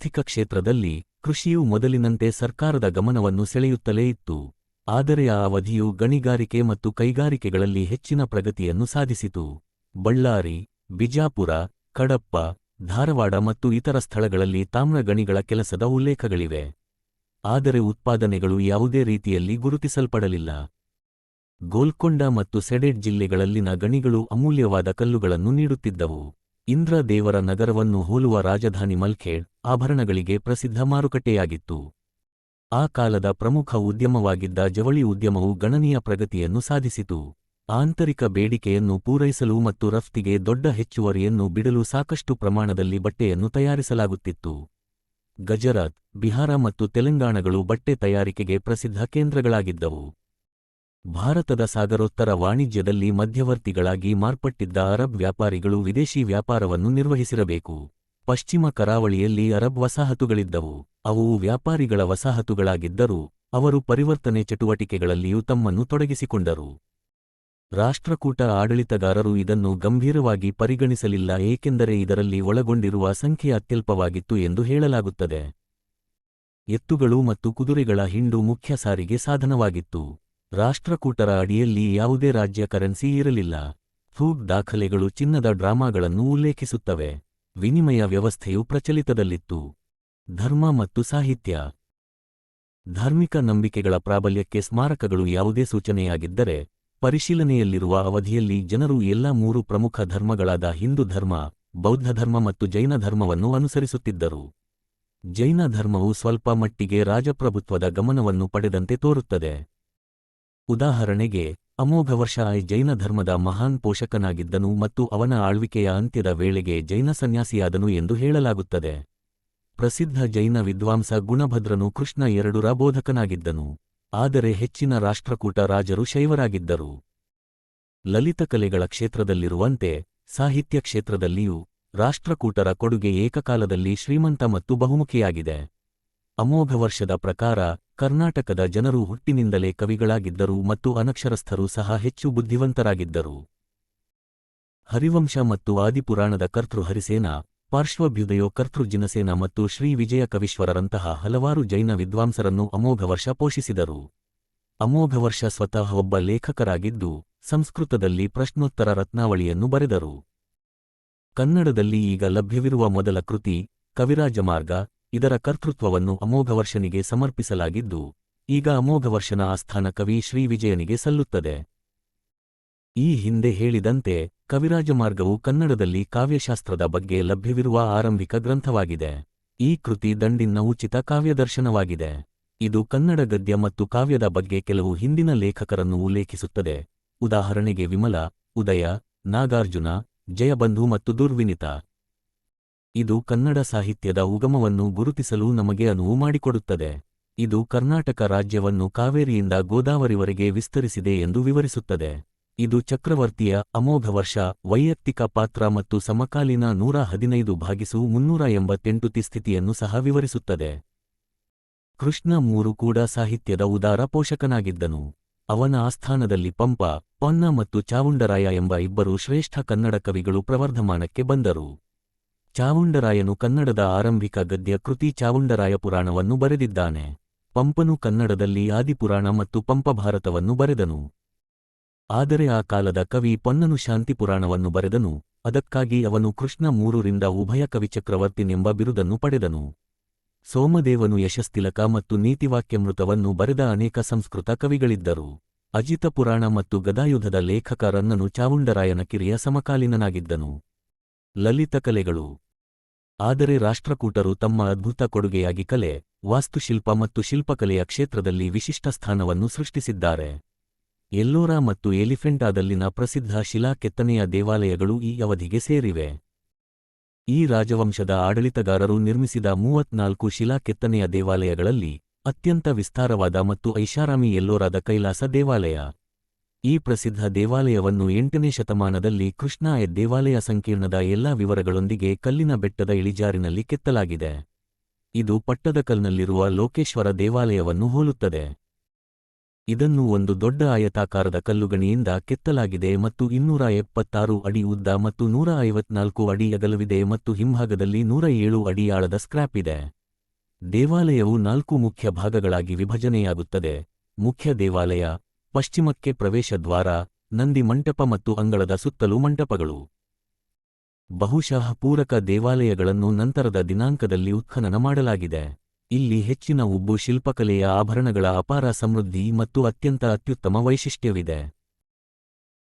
ಆರ್ಥಿಕ ಕ್ಷೇತ್ರದಲ್ಲಿ ಕೃಷಿಯು ಮೊದಲಿನಂತೆ ಸರ್ಕಾರದ ಗಮನವನ್ನು ಸೆಳೆಯುತ್ತಲೇ ಇತ್ತು. ಆದರೆ ಆ ಅವಧಿಯು ಗಣಿಗಾರಿಕೆ ಮತ್ತು ಕೈಗಾರಿಕೆಗಳಲ್ಲಿ ಹೆಚ್ಚಿನ ಪ್ರಗತಿಯನ್ನು ಸಾಧಿಸಿತು. ಬಳ್ಳಾರಿ, ಬಿಜಾಪುರ, ಕಡಪ್ಪ, ಧಾರವಾಡ ಮತ್ತು ಇತರ ಸ್ಥಳಗಳಲ್ಲಿ ತಾಮ್ರ ಗಣಿಗಳ ಕೆಲಸದ ಉಲ್ಲೇಖಗಳಿವೆ. ಆದರೆ ಉತ್ಪಾದನೆಗಳು ಯಾವುದೇ ರೀತಿಯಲ್ಲಿ ಗುರುತಿಸಲ್ಪಡಲಿಲ್ಲ. ಗೋಲ್ಕೊಂಡ ಮತ್ತು ಸೆಡೆಡ್ ಜಿಲ್ಲೆಗಳಲ್ಲಿನ ಗಣಿಗಳು ಅಮೂಲ್ಯವಾದ ಕಲ್ಲುಗಳನ್ನು ನೀಡುತ್ತಿದ್ದವು. ಇಂದ್ರ ದೇವರ ನಗರವನ್ನು ಹೋಲುವ ರಾಜಧಾನಿ ಮಲ್ಖೇಡ್ ಆಭರಣಗಳಿಗೆ ಪ್ರಸಿದ್ಧ ಮಾರುಕಟ್ಟೆಯಾಗಿತ್ತು. ಆ ಕಾಲದ ಪ್ರಮುಖ ಉದ್ಯಮವಾಗಿದ್ದ ಜವಳಿ ಉದ್ಯಮವು ಗಣನೀಯ ಪ್ರಗತಿಯನ್ನು ಸಾಧಿಸಿತು. ಆಂತರಿಕ ಬೇಡಿಕೆಯನ್ನು ಪೂರೈಸಲು ಮತ್ತು ರಫ್ತಿಗೆ ದೊಡ್ಡ ಹೆಚ್ಚುವರಿಯನ್ನು ಬಿಡಲು ಸಾಕಷ್ಟು ಪ್ರಮಾಣದಲ್ಲಿ ಬಟ್ಟೆಯನ್ನು ತಯಾರಿಸಲಾಗುತ್ತಿತ್ತು. ಗಜರಾತ್, ಬಿಹಾರ ಮತ್ತು ತೆಲಂಗಾಣಗಳು ಬಟ್ಟೆ ತಯಾರಿಕೆಗೆ ಪ್ರಸಿದ್ಧ ಕೇಂದ್ರಗಳಾಗಿದ್ದವು. ಭಾರತದ ಸಾಗರೋತ್ತರ ವಾಣಿಜ್ಯದಲ್ಲಿ ಮಧ್ಯವರ್ತಿಗಳಾಗಿ ಮಾರ್ಪಟ್ಟಿದ್ದ ಅರಬ್ ವ್ಯಾಪಾರಿಗಳು ವಿದೇಶಿ ವ್ಯಾಪಾರವನ್ನು ನಿರ್ವಹಿಸಿರಬೇಕು. ಪಶ್ಚಿಮ ಕರಾವಳಿಯಲ್ಲಿ ಅರಬ್ ವಸಾಹತುಗಳಿದ್ದವು. ಅವು ವ್ಯಾಪಾರಿಗಳ ವಸಾಹತುಗಳಾಗಿದ್ದರೂ, ಅವರು ಪರಿವರ್ತನೆ ಚಟುವಟಿಕೆಗಳಲ್ಲಿಯೂ ತಮ್ಮನ್ನು ತೊಡಗಿಸಿಕೊಂಡರು. ರಾಷ್ಟ್ರಕೂಟ ಆಡಳಿತಗಾರರು ಇದನ್ನು ಗಂಭೀರವಾಗಿ ಪರಿಗಣಿಸಲಿಲ್ಲ ಏಕೆಂದರೆ ಇದರಲ್ಲಿ ಒಳಗೊಂಡಿರುವ ಸಂಖ್ಯೆ ಅತ್ಯಲ್ಪವಾಗಿತ್ತು ಎಂದು ಹೇಳಲಾಗುತ್ತದೆ. ಎತ್ತುಗಳು ಮತ್ತು ಕುದುರೆಗಳ ಹಿಂಡು ಮುಖ್ಯ ಸಾರಿಗೆ ಸಾಧನವಾಗಿತ್ತು. ರಾಷ್ಟ್ರಕೂಟರ ಅಡಿಯಲ್ಲಿ ಯಾವುದೇ ರಾಜ್ಯ ಕರೆನ್ಸಿ ಇರಲಿಲ್ಲ. ಫೂಡ್ ದಾಖಲೆಗಳು ಚಿನ್ನದ ಡ್ರಾಮಾಗಳನ್ನು ಉಲ್ಲೇಖಿಸುತ್ತವೆ. ವಿನಿಮಯ ವ್ಯವಸ್ಥೆಯು ಪ್ರಚಲಿತದಲ್ಲಿತ್ತು. ಧರ್ಮ ಮತ್ತು ಸಾಹಿತ್ಯ. ಧಾರ್ಮಿಕ ನಂಬಿಕೆಗಳ ಪ್ರಾಬಲ್ಯಕ್ಕೆ ಸ್ಮಾರಕಗಳು ಯಾವುದೇ ಸೂಚನೆಯಾಗಿದ್ದರೆ, ಪರಿಶೀಲನೆಯಲ್ಲಿರುವ ಅವಧಿಯಲ್ಲಿ ಜನರು ಎಲ್ಲಾ ಮೂರು ಪ್ರಮುಖ ಧರ್ಮಗಳಾದ ಹಿಂದೂ ಧರ್ಮ, ಬೌದ್ಧ ಧರ್ಮ ಮತ್ತು ಜೈನ ಧರ್ಮವನ್ನು ಅನುಸರಿಸುತ್ತಿದ್ದರು. ಜೈನ ಧರ್ಮವು ಸ್ವಲ್ಪ ಮಟ್ಟಿಗೆ ರಾಜಪ್ರಭುತ್ವದ ಗಮನವನ್ನು ಪಡೆದಂತೆ ತೋರುತ್ತದೆ. ಉದಾಹರಣೆಗೆ, ಅಮೋಘವರ್ಷಾಯ್ ವರ್ಷ ಜೈನ ಧರ್ಮದ ಮಹಾನ್ ಪೋಷಕನಾಗಿದ್ದನು ಮತ್ತು ಅವನ ಆಳ್ವಿಕೆಯ ಅಂತ್ಯದ ವೇಳೆಗೆ ಜೈನ ಸನ್ಯಾಸಿಯಾದನು ಎಂದು ಹೇಳಲಾಗುತ್ತದೆ. ಪ್ರಸಿದ್ಧ ಜೈನ ವಿದ್ವಾಂಸ ಗುಣಭದ್ರನು ಕೃಷ್ಣ ಎರಡುರ ಬೋಧಕನಾಗಿದ್ದನು, ಆದರೆ ಹೆಚ್ಚಿನ ರಾಷ್ಟ್ರಕೂಟ ರಾಜರು ಶೈವರಾಗಿದ್ದರು. ಲಲಿತಕಲೆಗಳ ಕ್ಷೇತ್ರದಲ್ಲಿರುವಂತೆ, ಸಾಹಿತ್ಯ ಕ್ಷೇತ್ರದಲ್ಲಿಯೂ ರಾಷ್ಟ್ರಕೂಟರ ಕೊಡುಗೆ ಏಕಕಾಲದಲ್ಲಿ ಶ್ರೀಮಂತ ಮತ್ತು ಬಹುಮುಖಿಯಾಗಿದೆ. ಅಮೋಘ ವರ್ಷದ ಪ್ರಕಾರ, ಕರ್ನಾಟಕದ ಜನರು ಹುಟ್ಟಿನಿಂದಲೇ ಕವಿಗಳಾಗಿದ್ದರು ಮತ್ತು ಅನಕ್ಷರಸ್ಥರು ಸಹ ಹೆಚ್ಚು ಬುದ್ಧಿವಂತರಾಗಿದ್ದರು. ಹರಿವಂಶ ಮತ್ತು ಆದಿಪುರಾಣದ ಕರ್ತೃ ಹರಿಸೇನ, ಪಾರ್ಶ್ವಭ್ಯುದಯೋ ಕರ್ತೃ ಜಿನಸೇನ ಮತ್ತು ಶ್ರೀ ವಿಜಯ ಕವೀಶ್ವರರಂತಹ ಹಲವಾರು ಜೈನ ವಿದ್ವಾಂಸರನ್ನು ಅಮೋಘವರ್ಷ ಪೋಷಿಸಿದರು. ಅಮೋಘವರ್ಷ ಸ್ವತಃ ಒಬ್ಬ ಲೇಖಕರಾಗಿದ್ದು, ಸಂಸ್ಕೃತದಲ್ಲಿ ಪ್ರಶ್ನೋತ್ತರ ರತ್ನಾವಳಿಯನ್ನು ಬರೆದರು. ಕನ್ನಡದಲ್ಲಿ ಈಗ ಲಭ್ಯವಿರುವ ಮೊದಲ ಕೃತಿ, ಕವಿರಾಜಮಾರ್ಗ ಇದರ ಕರ್ತೃತ್ವವನ್ನು ಅಮೋಘವರ್ಷನಿಗೆ ಸಮರ್ಪಿಸಲಾಗಿದ್ದು, ಈಗ ಅಮೋಘವರ್ಷನ ಆಸ್ಥಾನ ಕವಿ ಶ್ರೀವಿಜಯನಿಗೆ ಸಲ್ಲುತ್ತದೆ. ಈ ಹಿಂದೆ ಹೇಳಿದಂತೆ ಕವಿರಾಜಮಾರ್ಗವು ಕನ್ನಡದಲ್ಲಿ ಕಾವ್ಯಶಾಸ್ತ್ರದ ಬಗ್ಗೆ ಲಭ್ಯವಿರುವ ಆರಂಭಿಕ ಗ್ರಂಥವಾಗಿದೆ. ಈ ಕೃತಿ ದಂಡಿನ ಉಚಿತ ಕಾವ್ಯದರ್ಶನವಾಗಿದೆ. ಇದು ಕನ್ನಡ ಗದ್ಯ ಮತ್ತು ಕಾವ್ಯದ ಬಗ್ಗೆ ಕೆಲವು ಹಿಂದಿನ ಲೇಖಕರನ್ನು ಉಲ್ಲೇಖಿಸುತ್ತದೆ. ಉದಾಹರಣೆಗೆ ವಿಮಲ, ಉದಯ, ನಾಗಾರ್ಜುನ, ಜಯಬಂಧು ಮತ್ತು ದುರ್ವಿನಿತ. ಇದು ಕನ್ನಡ ಸಾಹಿತ್ಯದ ಉಗಮವನ್ನು ಗುರುತಿಸಲು ನಮಗೆ ಅನುವು ಮಾಡಿಕೊಡುತ್ತದೆ. ಇದು ಕರ್ನಾಟಕ ರಾಜ್ಯವನ್ನು ಕಾವೇರಿಯಿಂದ ಗೋದಾವರಿವರೆಗೆ ವಿಸ್ತರಿಸಿದೆ ಎಂದು ವಿವರಿಸುತ್ತದೆ. ಇದು ಚಕ್ರವರ್ತಿಯ ಅಮೋಘ ವರ್ಷ, ವೈಯಕ್ತಿಕ ಪಾತ್ರ ಮತ್ತು ಸಮಕಾಲೀನ ನೂರ ಹದಿನೈದು ಭಾಗಿಸು ಮುನ್ನೂರ ಎಂಬತ್ತೆಂಟು ಸ್ಥಿತಿಯನ್ನು ಸಹ ವಿವರಿಸುತ್ತದೆ. ಕೃಷ್ಣ ಮೂರು ಕೂಡ ಸಾಹಿತ್ಯದ ಉದಾರ ಪೋಷಕನಾಗಿದ್ದನು. ಅವನ ಆಸ್ಥಾನದಲ್ಲಿ ಪಂಪ, ಪೊನ್ನ ಮತ್ತು ಚಾವುಂಡರಾಯ ಎಂಬ ಇಬ್ಬರು ಶ್ರೇಷ್ಠ ಕನ್ನಡ ಕವಿಗಳು ಪ್ರವರ್ಧಮಾನಕ್ಕೆ ಬಂದರು. ಚಾವುಂಡರಾಯನು ಕನ್ನಡದ ಆರಂಭಿಕ ಗದ್ಯ ಕೃತಿ ಚಾವುಂಡರಾಯ ಪುರಾಣವನ್ನು ಬರೆದಿದ್ದಾನೆ. ಪಂಪನು ಕನ್ನಡದಲ್ಲಿ ಆದಿಪುರಾಣ ಮತ್ತು ಪಂಪಭಾರತವನ್ನು ಬರೆದನು. ಆದರೆ ಆ ಕಾಲದ ಕವಿ ಪೊನ್ನನು ಶಾಂತಿಪುರಾಣವನ್ನು ಬರೆದನು. ಅದಕ್ಕಾಗಿ ಅವನು ಕೃಷ್ಣ ಮೂರರಿಂದ ಉಭಯ ಕವಿಚಕ್ರವರ್ತಿನೆಂಬ ಬಿರುದನ್ನು ಪಡೆದನು. ಸೋಮದೇವನು ಯಶಸ್ತಿಲಕ ಮತ್ತು ನೀತಿವಾಕ್ಯಮೃತವನ್ನು ಬರೆದ ಅನೇಕ ಸಂಸ್ಕೃತ ಕವಿಗಳಿದ್ದರು. ಅಜಿತ ಪುರಾಣ ಮತ್ತು ಗದಾಯುಧದ ಲೇಖಕ ರನ್ನನು ಚಾವುಂಡರಾಯನ ಕಿರಿಯ ಸಮಕಾಲೀನನಾಗಿದ್ದನು. ಲಲಿತಕಲೆಗಳು. ಆದರೆ ರಾಷ್ಟ್ರಕೂಟರು ತಮ್ಮ ಅದ್ಭುತ ಕೊಡುಗೆಯಾಗಿ ಕಲೆ, ವಾಸ್ತುಶಿಲ್ಪ ಮತ್ತು ಶಿಲ್ಪಕಲೆಯ ಕ್ಷೇತ್ರದಲ್ಲಿ ವಿಶಿಷ್ಟ ಸ್ಥಾನವನ್ನು ಸೃಷ್ಟಿಸಿದ್ದಾರೆ. ಎಲ್ಲೋರಾ ಮತ್ತು ಎಲಿಫೆಂಟಾದಲ್ಲಿನ ಪ್ರಸಿದ್ಧ ಶಿಲಾ ಕೆತ್ತನೆಯ ದೇವಾಲಯಗಳು ಈ ಅವಧಿಗೆ ಸೇರಿವೆ. ಈ ರಾಜವಂಶದ ಆಡಳಿತಗಾರರು ನಿರ್ಮಿಸಿದ ಮೂವತ್ನಾಲ್ಕು ಶಿಲಾ ಕೆತ್ತನೆಯ ದೇವಾಲಯಗಳಲ್ಲಿ ಅತ್ಯಂತ ವಿಸ್ತಾರವಾದ ಮತ್ತು ಐಷಾರಾಮಿ ಎಲ್ಲೋರಾದ ಕೈಲಾಸ ದೇವಾಲಯ. ಈ ಪ್ರಸಿದ್ಧ ದೇವಾಲಯವನ್ನು ಎಂಟನೇ ಶತಮಾನದಲ್ಲಿ ಕೃಷ್ಣಾಯ ದೇವಾಲಯ ಸಂಕೀರ್ಣದ ಎಲ್ಲಾ ವಿವರಗಳೊಂದಿಗೆ ಕಲ್ಲಿನ ಬೆಟ್ಟದ ಇಳಿಜಾರಿನಲ್ಲಿ ಕೆತ್ತಲಾಗಿದೆ. ಇದು ಪಟ್ಟದಕಲ್ನಲ್ಲಿರುವ ಲೋಕೇಶ್ವರ ದೇವಾಲಯವನ್ನು ಹೋಲುತ್ತದೆ. ಇದನ್ನು ಒಂದು ದೊಡ್ಡ ಆಯತಾಕಾರದ ಕಲ್ಲುಗಣಿಯಿಂದ ಕೆತ್ತಲಾಗಿದೆ ಮತ್ತು ಇನ್ನೂರ ಎಪ್ಪತ್ತಾರು ಅಡಿ ಉದ್ದ ಮತ್ತು ನೂರ ಐವತ್ನಾಲ್ಕು ಅಡಿ ಅಗಲವಿದೆ ಮತ್ತು ಹಿಂಭಾಗದಲ್ಲಿ ನೂರ ಏಳು ಅಡಿ ಆಳದ ಸ್ಕ್ರ್ಯಾಪ್ ಇದೆ. ದೇವಾಲಯವು ನಾಲ್ಕು ಮುಖ್ಯ ಭಾಗಗಳಾಗಿ ವಿಭಜನೆಯಾಗುತ್ತದೆ. ಮುಖ್ಯ ದೇವಾಲಯ ಪಶ್ಚಿಮಕ್ಕೆ ಪ್ರವೇಶ ದ್ವಾರ, ನಂದಿ ಮಂಟಪ ಮತ್ತು ಅಂಗಳದ ಸುತ್ತಲೂ ಮಂಟಪಗಳು. ಬಹುಶಃ ಪೂರಕ ದೇವಾಲಯಗಳನ್ನು ನಂತರದ ದಿನಾಂಕದಲ್ಲಿ ಉತ್ಖನನ ಮಾಡಲಾಗಿದೆ. ಇಲ್ಲಿ ಹೆಚ್ಚಿನ ಉಬ್ಬು ಶಿಲ್ಪಕಲೆಯ ಆಭರಣಗಳ ಅಪಾರ ಸಮೃದ್ಧಿ ಮತ್ತು ಅತ್ಯಂತ ಅತ್ಯುತ್ತಮ ವೈಶಿಷ್ಟ್ಯವಿದೆ.